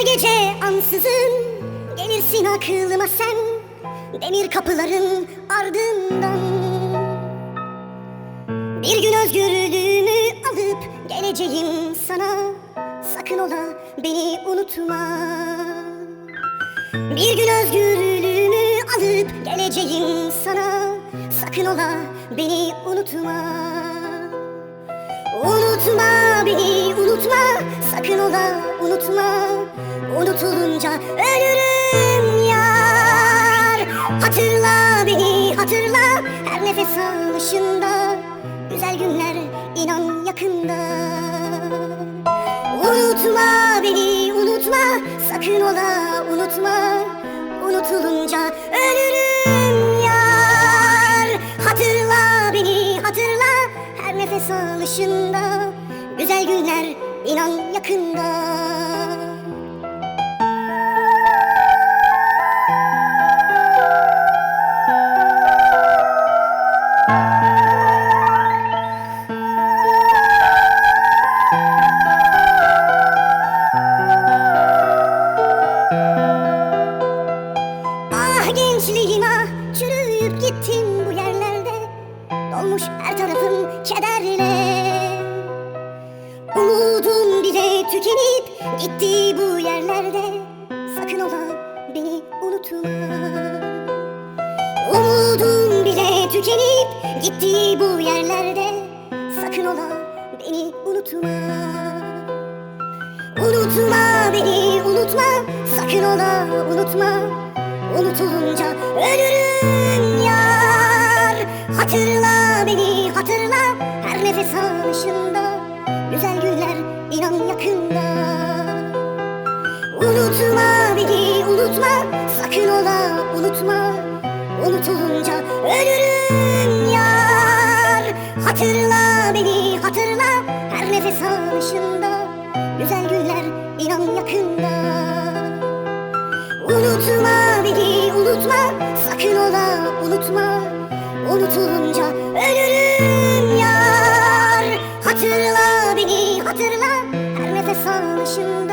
Her gece ansızın. Gelirsin aklıma sen Demir kapıların ardından. Bir gün özgürlüğümü alıp geleceğim sana. Sakın ola beni unutma. Bir gün özgürlüğümü alıp geleceğim sana. Sakın ola beni unutma. Unutma beni unutma. Sakın ola unutma Unutulunca ölürüm yar. Hatırla beni hatırla. Her nefes alışında. Güzel günler inan yakında. Unutma beni unutma. Sakın ola unutma. Unutulunca ölürüm yar. Hatırla beni hatırla. Her nefes alışında. Güzel günler inan yakında çürüyüp gittim bu yerlerde. Dolmuş her tarafım kederle. Umudum bile tükenip gitti bu yerlerde. Sakın ola beni unutma. Umudum bile tükenip gitti bu yerlerde. Sakın ola beni unutma. Unutma beni unutma. Sakın ola unutma. Unutulunca ölürüm Hatırla beni hatırla. Her nefes alışında Güzel günler inan yakında. Unutma beni unutma. Sakın ola unutma. Unutulunca ölürüm yar. Hatırla beni hatırla. Her nefes alışında Güzel günler inan yakında. Unutma beni unutma. Sakın ola unutma Unutulunca ölürüm yar. Hatırla beni hatırla. Her nefes alışında